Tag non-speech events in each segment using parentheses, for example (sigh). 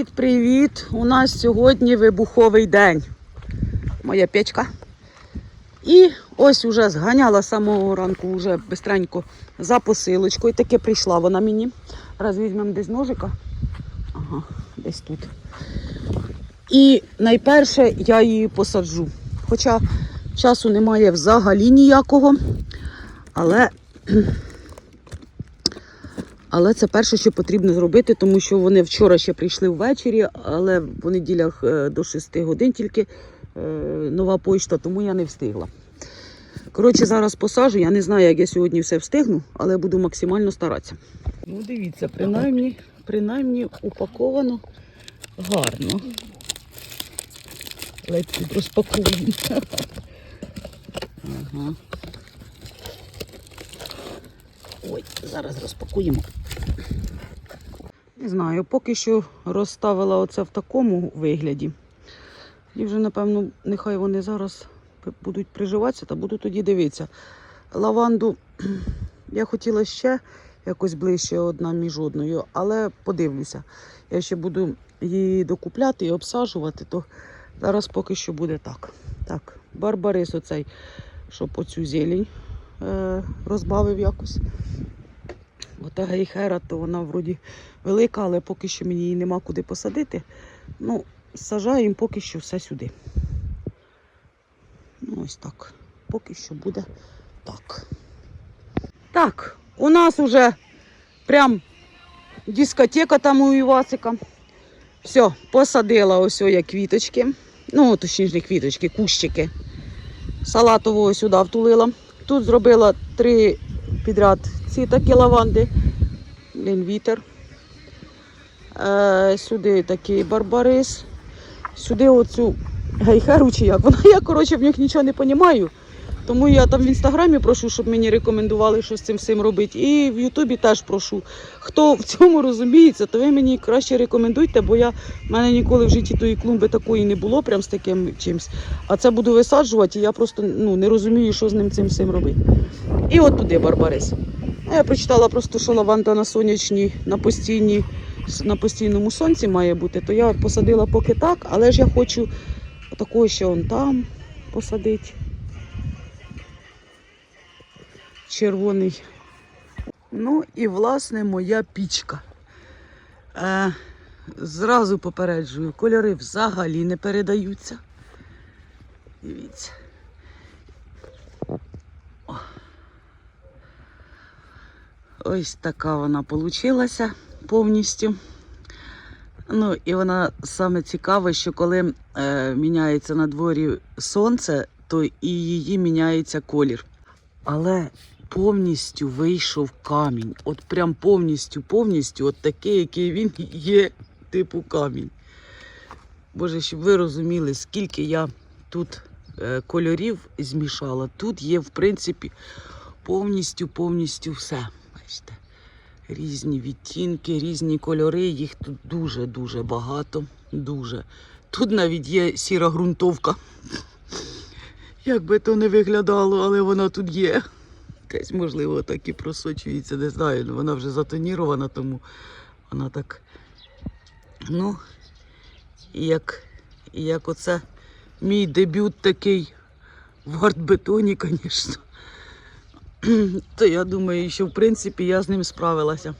Привіт-привіт! У нас сьогодні вибуховий день. Моя печка. І ось уже зганяла з самого ранку, вже бистренько за посилочкою. Таке прийшла вона мені. Раз візьмемо десь ножика. Ага, десь тут. І найперше я її посаджу. Хоча часу немає взагалі ніякого. Але але це перше, що потрібно зробити, тому що вони вчора ще прийшли ввечері, але в понеділях е, до 6 годин тільки е, нова почта, тому я не встигла. Коротше, зараз посажу. Я не знаю, як я сьогодні все встигну, але буду максимально старатися. Ну, дивіться, принаймні, принаймні упаковано гарно. Ледь тут розпакуємо. Ага. Ой, зараз розпакуємо. Не знаю, поки що розставила оце в такому вигляді. І вже, напевно, нехай вони зараз будуть приживатися та буду тоді дивитися. Лаванду (clears throat) я хотіла ще якось ближче одна між одною, але подивлюся. Я ще буду її докупляти і обсаджувати, то зараз поки що буде так. Так, барбарис оцей, щоб оцю зелень е, розбавив якось. Ота гейхера, то вона вроді велика, але поки що мені її нема куди посадити. Ну, сажаємо поки що все сюди. Ну, ось так. Поки що буде так. Так, у нас уже прям дискотека там у Івасика. Все, посадила ось я квіточки. Ну, точніше, не квіточки, кущики. Салатового сюди втулила. Тут зробила три підряд ці такі лаванди. Блін, вітер. Е, сюди такий барбарис. Сюди оцю гейхеру (laughs) чи як. Вона я, коротше, в них нічого не розумію. Тому я там в інстаграмі прошу, щоб мені рекомендували, що з цим всім робити. І в Ютубі теж прошу. Хто в цьому розуміється, то ви мені краще рекомендуйте, бо я в мене ніколи в житті тої клумби такої не було, прям з таким чимось. А це буду висаджувати, і я просто ну, не розумію, що з ним цим всім робити. І от туди барбарис. А Я прочитала просто, що лаванда на сонячній, на постійній, на постійному сонці має бути, то я посадила поки так, але ж я хочу такого ще он там посадити. Червоний. Ну і власне моя пічка. Е, зразу попереджую, кольори взагалі не передаються. Дивіться. Ось така вона получилася повністю. Ну, і вона саме цікаве, що коли е, міняється на дворі сонце, то і її міняється колір. Але повністю вийшов камінь. От прям повністю, повністю, от такий, який він є, типу камінь. Боже, щоб ви розуміли, скільки я тут е, кольорів змішала. Тут є, в принципі, повністю, повністю все. Бачите, різні відтінки, різні кольори, їх тут дуже-дуже багато. Дуже. Тут навіть є сіра ґрунтовка. Як би то не виглядало, але вона тут є. Десь, можливо, так і просочується, не знаю. ну, Вона вже затонірована, тому вона так. Ну, як, як оце мій дебют такий в артбетоні, звісно (clears throat) то я думаю, що в принципі я з ним справилася.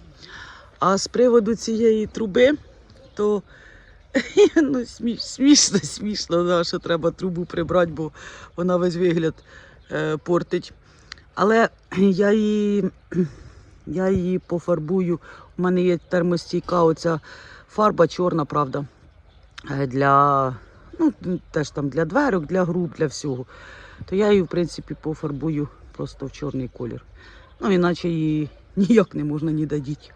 А з приводу цієї труби, то (laughs) ну, сміш, смішно, смішно, да, що треба трубу прибрати, бо вона весь вигляд е, портить. Але (clears throat) я її, (clears throat) я її пофарбую. У мене є термостійка оця фарба чорна, правда. е, Для, ну, теж там для дверок, для груп, для всього. То я її, в принципі, пофарбую просто в чорний колір. Ну, іначе її (laughs) ніяк не можна ні дадіть.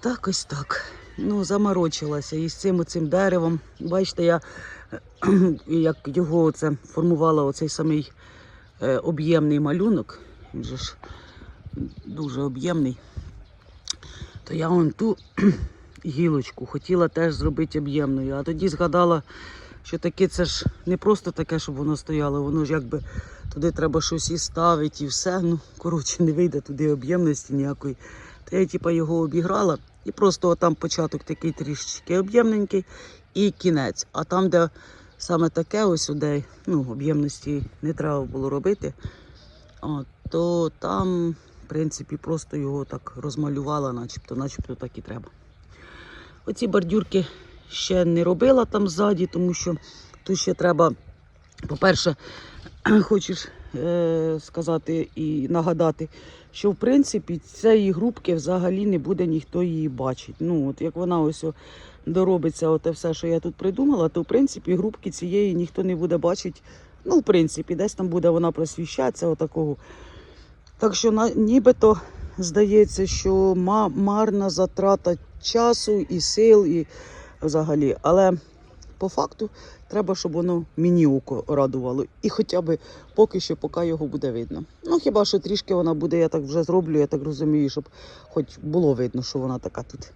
Так ось так. Ну, заморочилася і з цим оцим деревом. Бачите, я (clears throat) як його оце формувала оцей самий об'ємний малюнок. Він же ж дуже об'ємний. То я вон ту (clears throat) гілочку хотіла теж зробити об'ємною, а тоді згадала, що таке це ж не просто таке, щоб воно стояло, воно ж якби туди треба щось і ставити і все. Ну, коротше, не вийде туди об'ємності ніякої То я типа його обіграла і просто там початок такий трішечки об'ємненький і кінець. А там, де саме таке ось де, ну, об'ємності не треба було робити, от, то там, в принципі, просто його так розмалювала, начебто, начебто так і треба. Оці бордюрки ще не робила там ззаді, тому що тут ще треба, по-перше, (clears throat) хочеш е, сказати і нагадати, що в принципі цієї групки взагалі не буде ніхто її бачить. Ну, от як вона ось доробиться, оте все, що я тут придумала, то в принципі групки цієї ніхто не буде бачити. Ну, в принципі, десь там буде вона просвіщатися, отакого. Так що нібито здається, що марна затрата часу і сил, і взагалі. Але по факту треба, щоб воно мені око радувало. І хоча б поки що, поки його буде видно. Ну хіба що трішки вона буде, я так вже зроблю, я так розумію, щоб хоч було видно, що вона така тут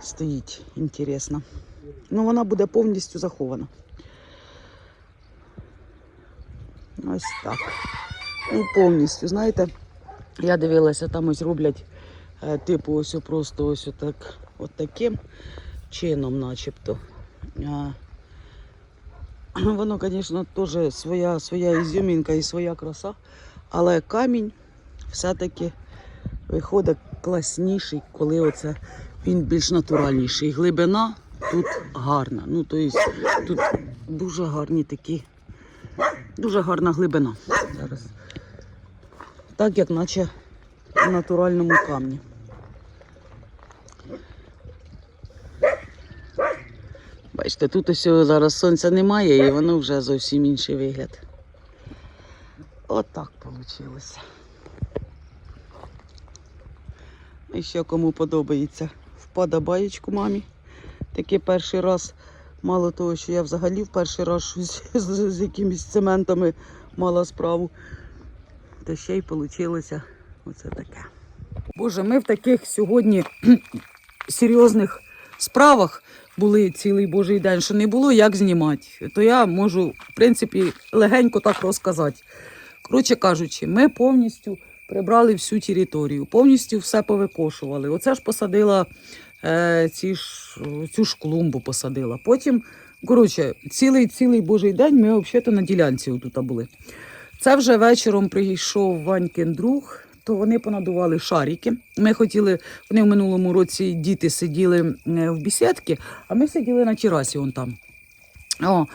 стоїть. Інтересно. Ну вона буде повністю захована. Ось так. Ну, повністю, знаєте, я дивилася, там ось роблять е, типу ось просто ось отак, от таким чином, начебто. Воно, звісно, теж своя, своя ізюмінка і своя краса, але камінь все-таки виходить класніший, коли оце він більш натуральніший. Глибина тут гарна. Ну, тобто тут дуже гарні такі, дуже гарна глибина. Зараз. Так, як наче в натуральному камні. Бачите, тут ось зараз сонця немає і воно вже зовсім інший вигляд. Отак вийшло. І ще кому подобається вподобаєчку мамі. Такий перший раз, мало того, що я взагалі в перший раз щось з, з якимись цементами мала справу. То ще й вийшло оце таке. Боже, ми в таких сьогодні (clears throat) серйозних справах були цілий божий день, що не було як знімати. То я можу, в принципі, легенько так розказати. Коротше кажучи, ми повністю прибрали всю територію, повністю все повикошували. Оце ж посадила е, ці ж, цю ж клумбу посадила. Потім, коротше, цілий цілий божий день ми взагалі на ділянці тут були. Це вже вечором прийшов Ванькин друг, то вони понадували шарики. Ми хотіли, вони в минулому році діти сиділи е, в бісідці, а ми сиділи на терасі он там. О,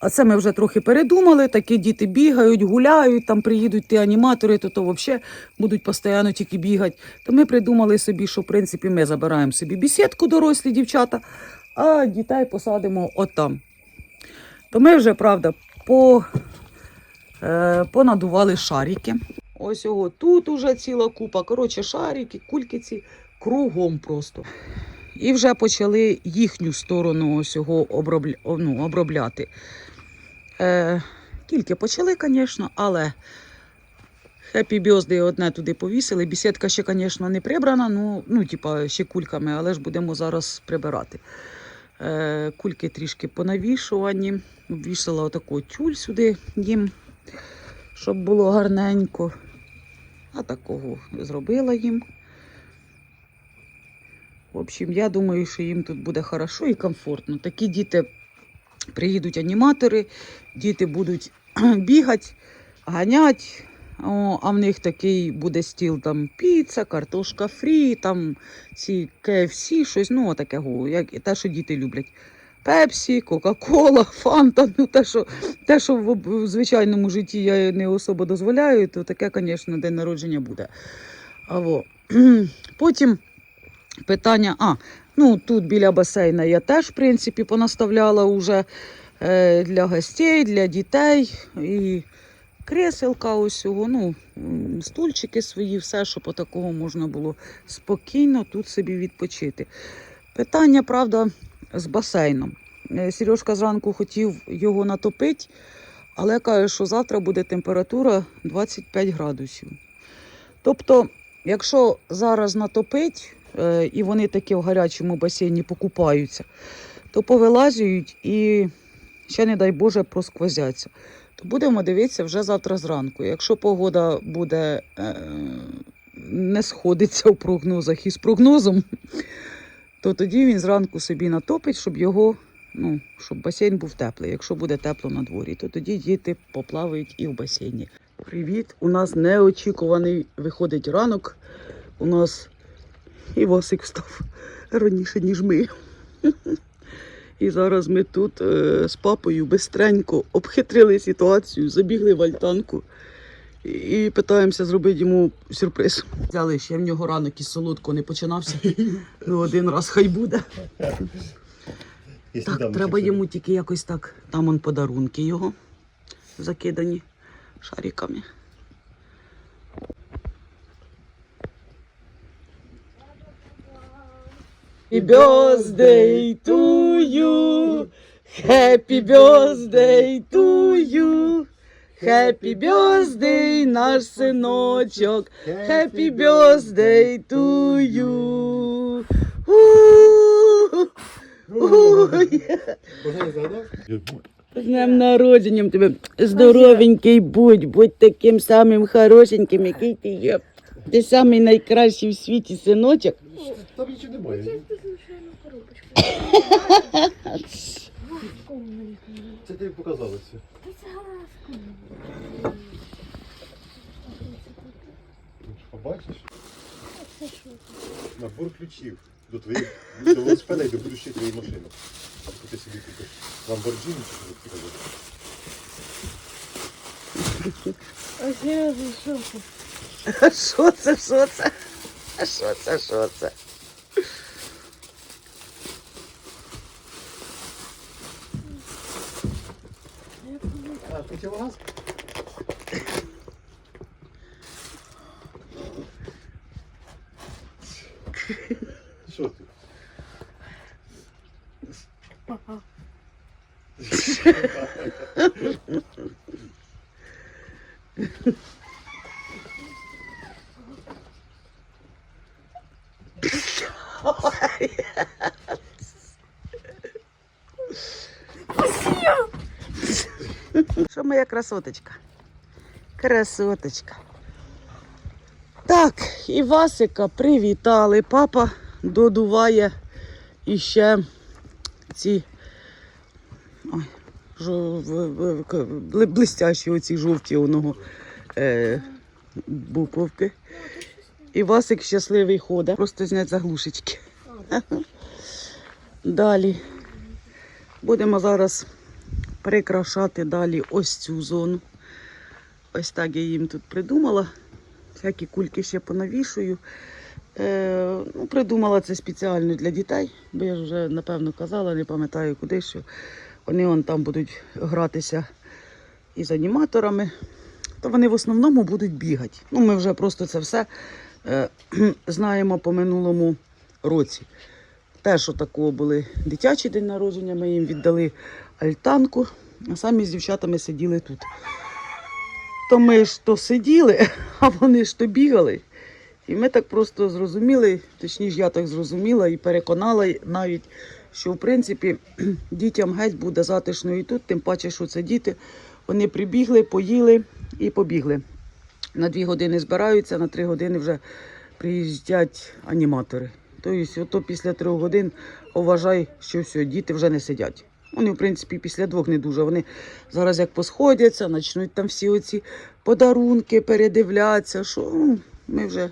а це ми вже трохи передумали. Такі діти бігають, гуляють, там приїдуть ті аніматори, то то взагалі будуть постійно тільки бігати. То ми придумали собі, що в принципі ми забираємо собі бісідку, дорослі дівчата, а дітей посадимо отам. То ми вже, правда, по, е, понадували шарики. Ось його тут уже ціла купа. Коротше, шарики, кульки ці кругом просто. І вже почали їхню сторону ось його обробля... ну, обробляти. Е, тільки почали, звісно, але Happy Birthday одне туди повісили. Бісідка ще, звісно, не прибрана, ну, ну типа, ще кульками, але ж будемо зараз прибирати. Е, кульки трішки понавішувані. Вішала отаку тюль сюди їм, щоб було гарненько. А такого зробила їм. В общем, я думаю, що їм тут буде хорошо і комфортно. Такі діти приїдуть аніматори, діти будуть (clears throat) бігати, ганяти. О, а в них такий буде стіл там піца, картошка фрі, там ці KFC, щось, ну, таке, як те, що діти люблять. Пепсі, Кока-Кола, Фанта, ну те, що, те, що в, звичайному житті я не особо дозволяю, то таке, звісно, день народження буде. А, во. (clears throat) Потім питання, а, ну тут біля басейна я теж, в принципі, понаставляла уже е, для гостей, для дітей. І креселка усього, ну, стульчики свої, все, щоб отакого можна було спокійно тут собі відпочити. Питання, правда, з басейном. Е, Сережка зранку хотів його натопити, але каже, що завтра буде температура 25 градусів. Тобто, якщо зараз натопить, е, і вони такі в гарячому басейні покупаються, то повилазюють і ще, не дай Боже, просквозяться. То будемо дивитися вже завтра зранку. Якщо погода буде е, не сходиться в прогнозах із прогнозом, то тоді він зранку собі натопить, щоб його, ну, щоб басейн був теплий. Якщо буде тепло на дворі, то тоді діти поплавають і в басейні. Привіт! У нас неочікуваний виходить ранок. У нас і Васик встав раніше, ніж ми. І зараз ми тут е, з папою бистренько обхитрили ситуацію, забігли в альтанку і питаємося зробити йому сюрприз. Взяли ще в нього ранок із солодко не починався. (laughs) Ну, один раз хай буде. Так, треба йому тільки якось так. Там он подарунки його закидані шариками. Happy birthday to you. Happy birthday to you. Happy birthday, наш синочок. Happy birthday to you. З днем народженням тебе здоровенький будь, будь таким самим хорошеньким, який ти є. Ти самий найкращий в світі синочок. Там нічого немає. (laughs) Це тобі показалося. Ну, що, Побачиш? Набор ключів до твоїх до велосипеда і до будущої твоєї машини. Ти собі купиш. Ламборджині чи що ти? А (laughs) що це, що це? А що це, що це? Що ти? Що моя красоточка? Красоточка. І Васика привітали. Папа додуває іще ці ой, жо, в- в- к- бли- блистящі оці жовті у нього е, буковки. І Васик щасливий ходить. Просто зняти заглушечки. (laughs) Далі. Будемо зараз прикрашати далі ось цю зону. Ось так я їм тут придумала. Всякі кульки ще понавішую. Е, ну, придумала це спеціально для дітей, бо я вже напевно казала, не пам'ятаю куди, що вони вон там будуть гратися із аніматорами, то вони в основному будуть бігати. Ну, ми вже просто це все е, (clears throat) знаємо по минулому році. Теж отакого були дитячі день народження, ми їм віддали альтанку, а самі з дівчатами сиділи тут. То ми ж то сиділи, (laughs) а вони ж то бігали. І ми так просто зрозуміли, точніше, я так зрозуміла і переконала навіть, що в принципі (clears throat) дітям геть буде затишно і тут, тим паче, що це діти. Вони прибігли, поїли і побігли. На дві години збираються, на три години вже приїздять аніматори. Тобто, ото після трьох годин вважай, що все, діти вже не сидять. Вони, в принципі, після двох не дуже. Вони зараз як посходяться, почнуть там всі оці подарунки передивлятися. Що ну, ми вже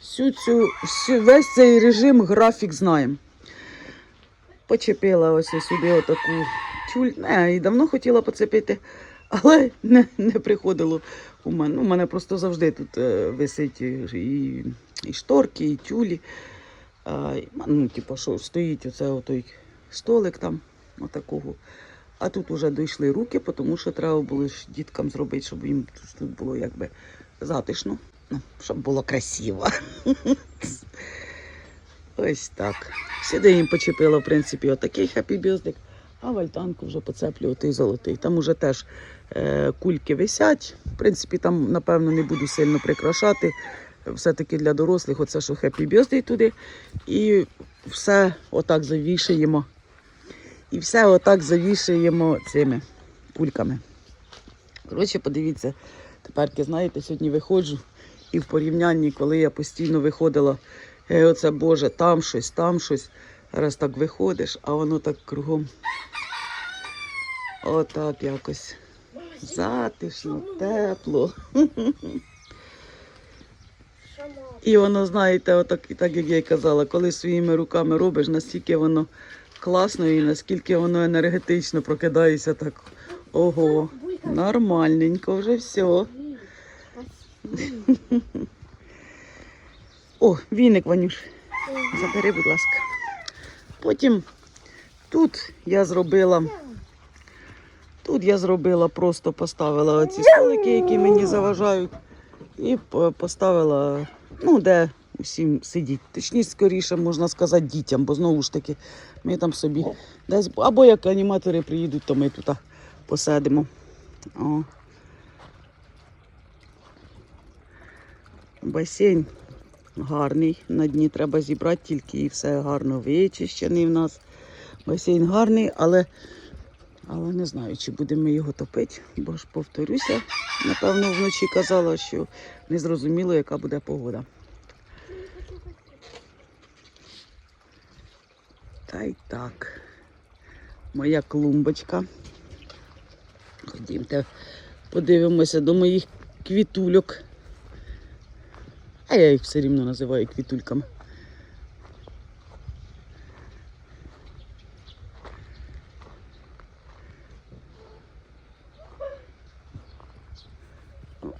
всю цю, всю, весь цей режим, графік знаємо. Почепила ось сюди отаку тюль. Не, і давно хотіла поцепити, але не, не приходило у мене. Ну, у мене просто завжди тут е, висить і, і шторки, і тюлі. А, ну, типу, що стоїть оце отой столик там, отакого. А тут вже дійшли руки, тому що треба було ж діткам зробити, щоб їм тут- було якби затишно, ну, щоб було красиво. (laughs) Ось так. Сюди їм почепила, в принципі, отакий хеппі-бюздик, а в альтанку вже поцеплю отий золотий. Там уже теж е, кульки висять. В принципі, там, напевно, не буду сильно прикрашати. Все-таки для дорослих, оце що хеппі-бюздий туди. І все отак завішаємо. І все отак завішаємо цими кульками. Коротше, подивіться, тепер, знаєте, сьогодні виходжу І в порівнянні, коли я постійно виходила, е, оце Боже, там щось, там щось. Раз так виходиш, а воно так кругом. Отак якось. Затишно, тепло. І воно, знаєте, отак, і так як я й казала, коли своїми руками робиш, настільки воно класно і наскільки воно енергетично прокидається так. Ого, нормальненько вже все. О, віник, Ванюш. Забери, будь ласка. Потім тут я зробила. Тут я зробила, просто поставила оці столики, які мені заважають, і поставила, ну, де усім сидіть. Точніше, скоріше, можна сказати, дітям, бо знову ж таки, ми там собі десь, або як аніматори приїдуть, то ми тут посадимо. О. Басейн гарний. На дні треба зібрати тільки і все гарно вичищений в нас. Басейн гарний, але, але не знаю, чи будемо його топити, бо ж повторюся, напевно, вночі казала, що не зрозуміло, яка буде погода. Та так. Моя клумбочка. Ходімте, подивимося до моїх квітульок. А я їх все рівно називаю квітульками. О,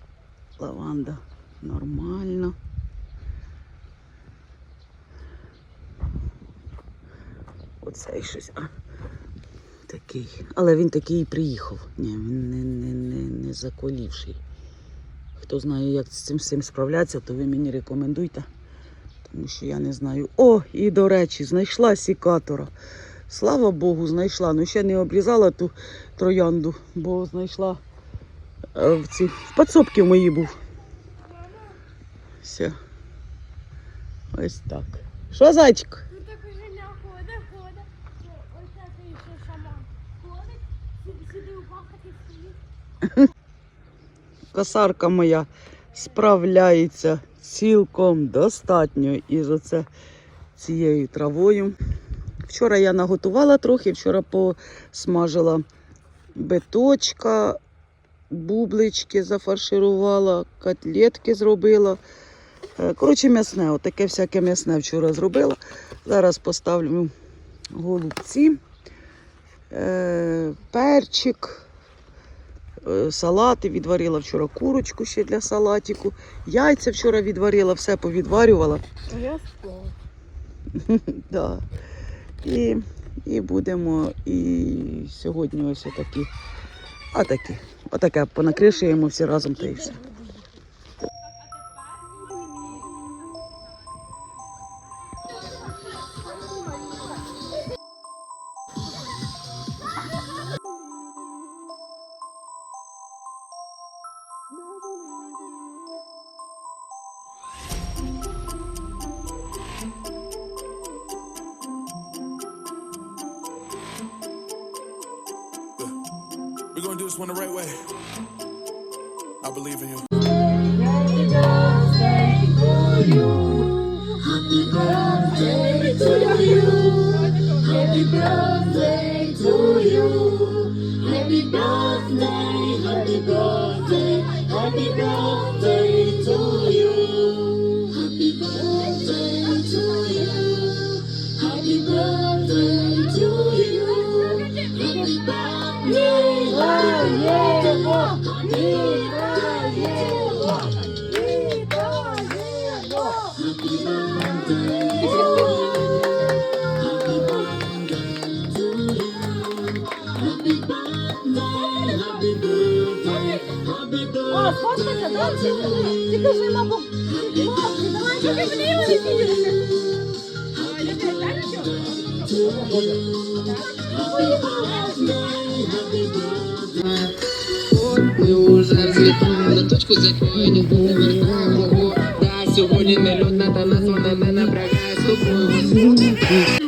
Лаванда нормально. Оцей щось. А, такий. Але він такий і приїхав. Ні, він не, не, не, не заколівший. Хто знає, як з цим всім справлятися, то ви мені рекомендуйте. Тому що я не знаю. О, і до речі, знайшла сікатора. Слава Богу, знайшла. Ну ще не обрізала ту троянду, бо знайшла е, в ці. В підсобці в моїй був. Все. Ось так. Що, зайчик? Ну так уже не ходить, ходить. Ось це ще шаман. Ходить, сюди- сюди у бахати стоїть. Косарка моя справляється цілком достатньо із оце цією травою. Вчора я наготувала трохи, вчора посмажила биточка, бублички зафарширувала, котлетки зробила. Е, Коротше, м'ясне, отаке всяке м'ясне вчора зробила. Зараз поставлю голубці, е, перчик, салати відварила вчора курочку ще для салатику. Яйця вчора відварила, все повідварювала. Я. (laughs) Да. І, і будемо і сьогодні ось отакі. Отакі. Отаке понакришуємо всі разом та і все. The right way. I believe in you. Happy birthday to you. Happy birthday to you. Happy birthday to you. Happy birthday, happy birthday, happy birthday to you. Ми уже взлітаємо на точку закриваю, ніхто не вертає мого. Да, сьогодні не людна, та нас вона не напрягає з тобою.